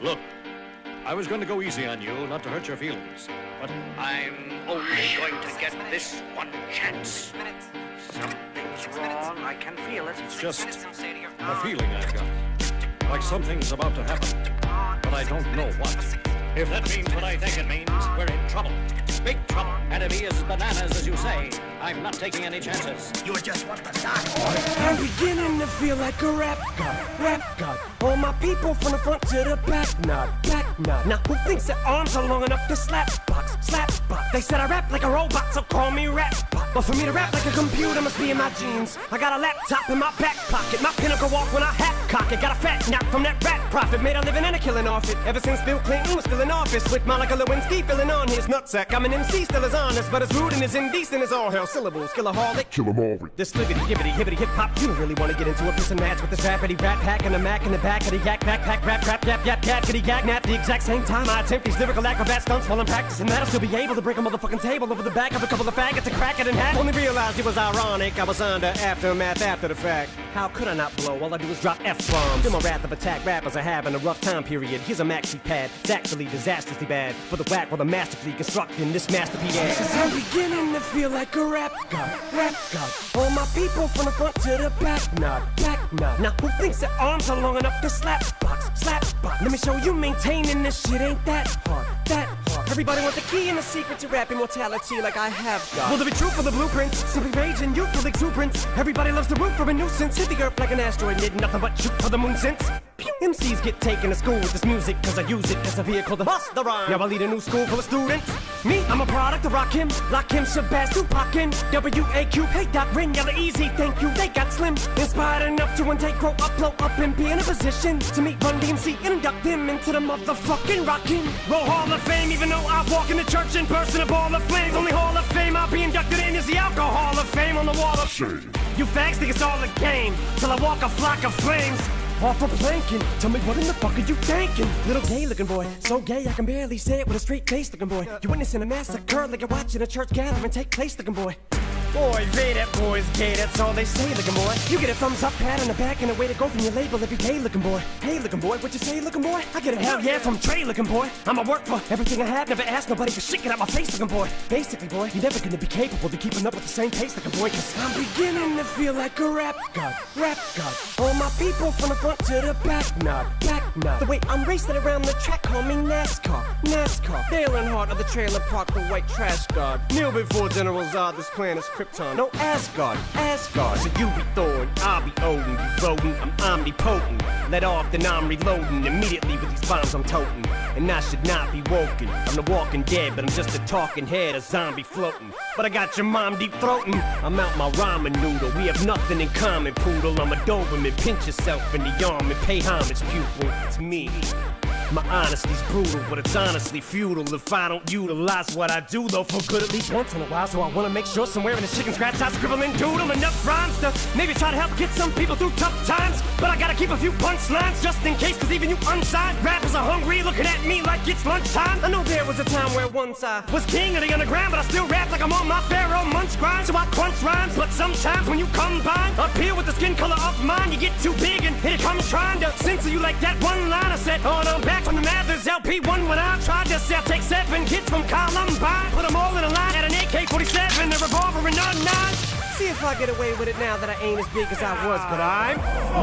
Look, I was going to go easy on you, not to hurt your feelings. But I'm only going to get this one chance. Something's wrong. I can feel it. It's just a feeling I've got. Like something's about to happen. But I don't know what. If that means what I think it means, we're in trouble. Big trouble. And if he is bananas, as you say, I'm not taking any chances. You are just want to die. I'm beginning to feel like a rap god, rap god. All my people from the front to the back, nod, back nod. Now who thinks their arms are long enough to slap box, slap box? They said I rap like a robot, so call me rap bot. But for me to rap like a computer must be in my jeans. I got a laptop in my back pocket, my pinnacle walk when I hat cock it. Got a fat knock from that rap profit, made a living and a killing off it. Ever since Bill Clinton was still in office, with Monica Lewinsky filling on his nutsack. I'm an MC, still as honest, but as rude and as indecent as all hell. Syllables. Kill 'em all with This sliggity, gibbity, hibbity, hip hop. You don't really want to get into a piss and match with this rappity rap pack and a mac in the back of the yak backpack rap rap yap yap yap kitty yak nap. The exact same time I attempt these lyrical acrobat stunts while I'm practicing that, I'll still be able to break a motherfucking table over the back of a couple of faggots and crack it in half. Only realized it was ironic. I was under aftermath after the fact. How could I not blow? All I do is drop f bombs. In my wrath of attack, rappers are having a rough time period. Here's a maxi pad. It's actually disastrously bad for the whack while the masterfully constructing this masterpiece. Cause I'm beginning to feel like a rap god, rap god. All my people from the front to the back, nod, back nod. Now who thinks their arms are long enough to slap box, slap box? Let me show you maintaining this shit ain't that hard, that. Everybody want the key and the secret to rap immortality like I have got. Will there be truth for the blueprints? Simply rage and youthful exuberance. Everybody loves the root for a nuisance. Hit the earth like an asteroid, did nothing but shoot for the moon since. Pew! MCs get taken to school with this music cause I use it as a vehicle to bust the rhyme. Now I lead a new school full of students. Me, I'm a product of Rock Him, Lock Him, Shabazz, Tupac, and W-A-Q. Hey, Doc, Ring, Yella, Easy, thank you. They got slim, inspired enough to one day grow up, blow up, and be in a position to meet Run DMC and induct them into the motherfucking Rockin' Roll Hall of Fame. Even though I walk in the church in person, a ball of flames. Only Hall of Fame I'll be inducted in is the Alcohol of Fame on the wall of shame. you fags think it's all a game till I walk a flock of flames. Off a planking. Tell me what in the fuck are you thinking? Little gay looking boy, so gay I can barely say it with a straight face looking boy. You witnessing a massacre like you're watching a church gathering take place looking boy. Boy, they that boy's gay, that's all they say looking boy. You get a thumbs up, pat on the back, and a way to go from your label every day looking boy. Hey looking boy, what you say looking boy? I get a hell yeah from Trey looking boy. I'ma work for everything I have, never ask nobody for shit, get out my face looking boy. Basically boy, you're never gonna be capable of keeping up with the same pace looking boy, cause I'm beginning to feel like a rap god, rap god. All my people from the front to the back, nod, back nod. The way I'm racing around the track, call me NASCAR, NASCAR. Dale Earnhardt of the trailer park, the white trash god. Kneel before General Zod, this planet's Krypton. No Asgard, Asgard. So you be Thor, I'll be Odin. You rodent, I'm omnipotent. Let off, then I'm reloading. Immediately with these bombs I'm toting. And I should not be woken. I'm the walking dead, but I'm just a talking head, a zombie floating. But I got your mom deep throating. I'm out my ramen noodle. We have nothing in common, poodle. I'm a Doberman. Pinch yourself in the arm and pay homage, pupil. It's me. My honesty's brutal, but it's honestly futile if I don't utilize what I do, though, for good at least once in a while. So I wanna make sure somewhere in the chicken scratch I scribble and doodle enough rhymes to maybe try to help get some people through tough times. But I gotta keep a few punchlines just in case, cause even you unsigned rappers are hungry, looking at me like it's lunchtime. I know there was a time where once I was king of the underground, but I still rap like I'm on my Pharaoh munch grind. So I crunch rhymes, but sometimes when you combine up here with the skin color of mine, you get too big and here it comes trying to censor you like that one line I said. on Oh, no, back from the Mathers LP1 when I tried to sell, take seven kids from Columbine, put them all in a line at an AK-47, a revolver, and a nine. See if I get away with it now that I ain't as big as I was, but I'm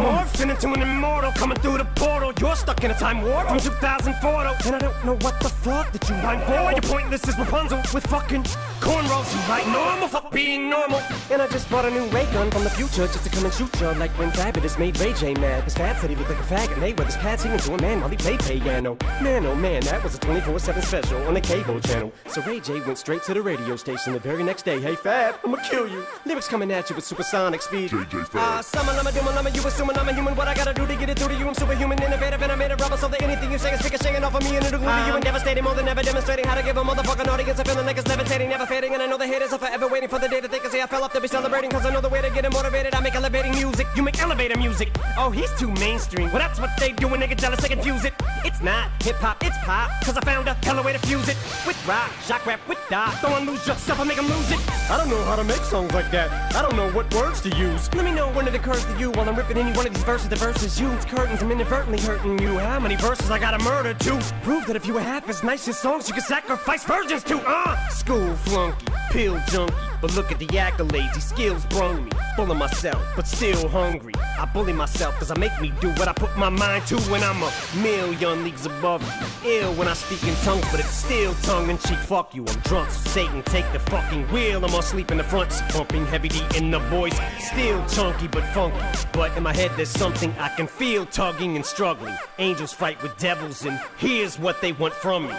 morphing into an immortal coming through the portal. You're stuck in a time warp from 2004, though, and I don't know what the fuck that you mind for. You're pointless as Rapunzel with fucking cornrows. You like normal, fuck being normal. And I just bought a new ray gun from the future just to come and shoot you like when Fabulous made Ray J mad. His fat said he looked like a faggot, and they were his pads singing to a man while he played piano. Man, oh man, that was a 24-7 special on the cable channel. So Ray J went straight to the radio station the very next day. Hey Fab, I'ma kill you. Lyrics coming at you with supersonic speed. JJ Fab. Ah, summer, lama, duma, lama, you assuming I'm a human. What I gotta do to get it through to you? I'm superhuman, innovative, and I made a rubber so that anything you say is ricocheting off of me and it'll glue to you and devastating more than ever demonstrating how to give a motherfucking audience a feeling like it's levitating, never fading. And I know the haters are forever waiting for the day that they can say I fell off to be celebrating. Cause I know the way to get it motivated. I make elevating music. You make elevator music. Oh, he's too mainstream. Well, that's what they do when they get jealous, they confuse it. It's not hip hop, it's pop. Cause I found a hella way to fuse it. With rock, shock rap, with dot. Don't lose yourself, I make them lose it. I don't know how to make songs like that. I don't know what words to use. Let me know when it occurs to you while I'm ripping any one of these verses. The verses use curtains, I'm inadvertently hurting you. How many verses I gotta murder to prove that if you were half as nice as songs, you could sacrifice virgins to. Uh, school flunky, pill junkie, but look at the accolades, these skills brung me. Full of myself, but still hungry. I bully myself cause I make me do what I put my mind to when I'm a million leagues above. Ill when I speak in tongues, but it's still tongue in cheek. Fuck you, I'm drunk, so Satan take the fucking wheel. I'm asleep in the front, pumping heavy D in the voice. Still chunky but funky. But in my head there's something I can feel tugging and struggling. Angels fight with devils, and here's what they want from me.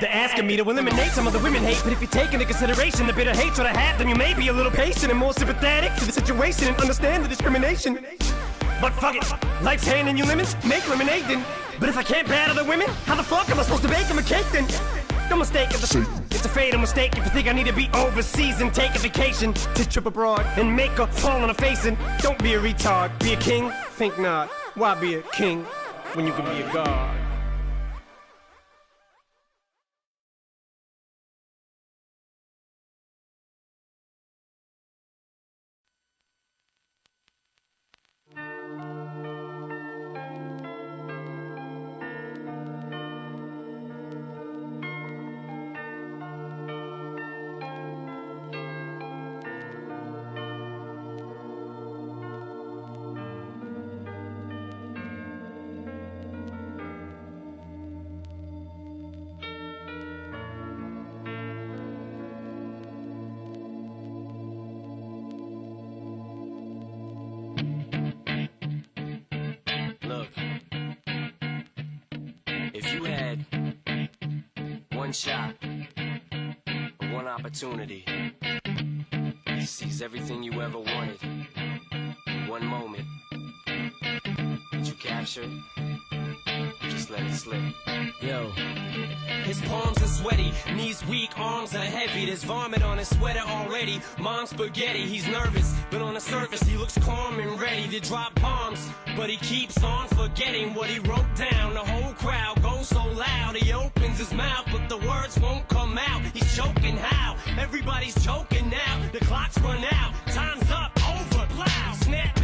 They're asking me to eliminate some of the women hate, but if you take into consideration the bitter hatred I have, then you may be a little patient and more sympathetic to the situation and understand the discrimination. But fuck it, life's handing you lemons, make lemonade then. But if I can't battle the women, how the fuck am I supposed to bake them a cake then? No mistake, it's a, it's a fatal mistake if you think I need to be overseas and take a vacation to trip abroad and make a fall on a face and don't be a retard, be a king? Think not. Why be a king when you can be a god? One shot, one opportunity to seize everything you ever wanted, one moment, did you capture? Just let it slip. Yo. His palms sweaty, knees weak, arms are heavy. There's vomit on his sweater already. Mom's spaghetti, he's nervous, but on the surface he looks calm and ready to drop bombs. But he keeps on forgetting what he wrote down. The whole crowd goes so loud, he opens his mouth, but the words won't come out. He's choking how? Everybody's choking now. The clock's run out, time's up, over, plow. Snap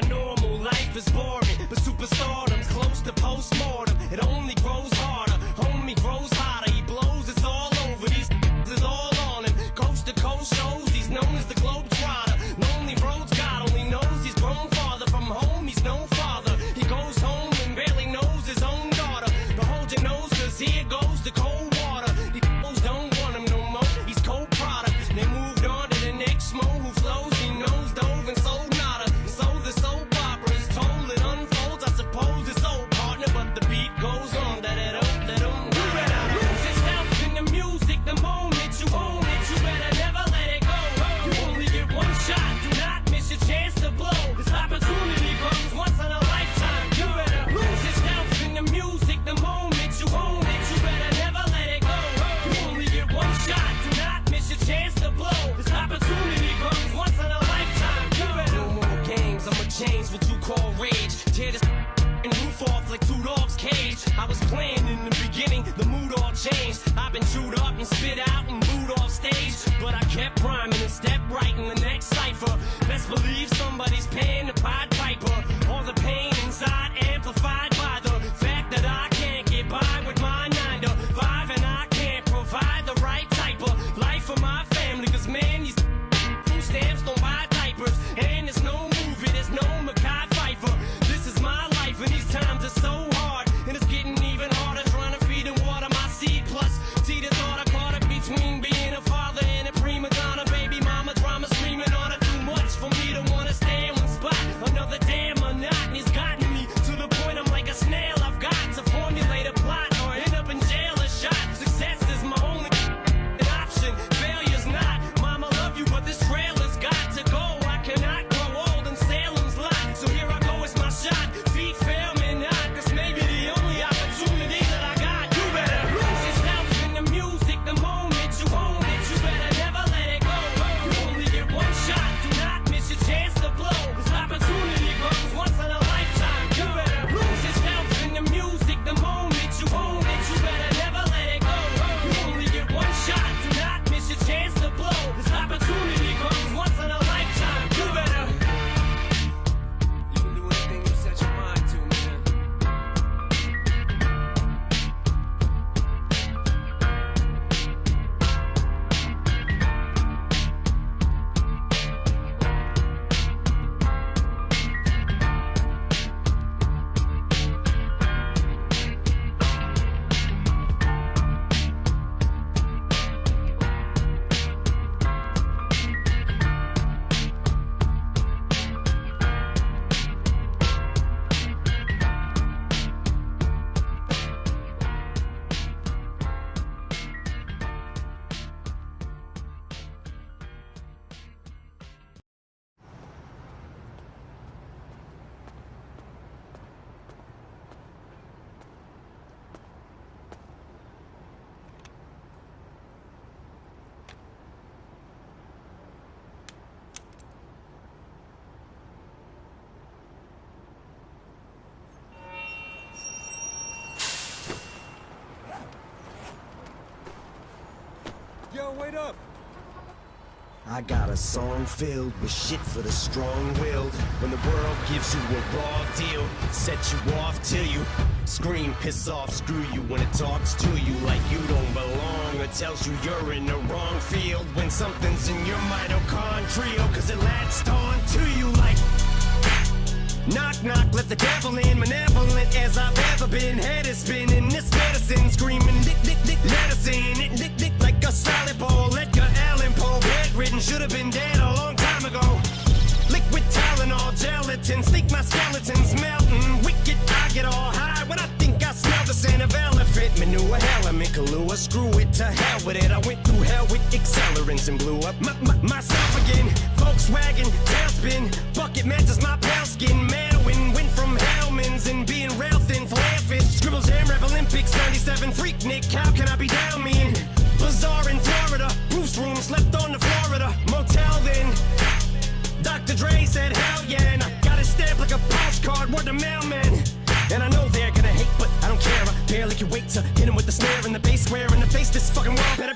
A normal life is boring, but superstardom's wait up. I got a song filled with shit for the strong-willed. When the world gives you a raw deal, set you off till you scream, piss off, screw you. When it talks to you like you don't belong, or tells you you're in the wrong field. When something's in your mitochondrial, cause it latched on to you like. Knock, knock, let the devil in, malevolent as I've ever been. Head is spinning, this medicine screaming, dick, dick, dick, medicine. A salad bowl. Edgar Allan Poe, bedridden, should have been dead a long time ago. Liquid Tylenol, gelatin, sneak my skeletons melting. Wicked, I get all high when I think I smell the scent of elephant manure. Element Kahlua, screw it to hell with it. I went through hell with accelerants and blew up my, my, myself again. Volkswagen, tailspin, bucket matches my pale skin. Manwin, went from Hellman's and being rail thin, mailman. And I know they're gonna hate, but I don't care. I barely can wait to hit him with the snare and the bass square in the face. This fucking world better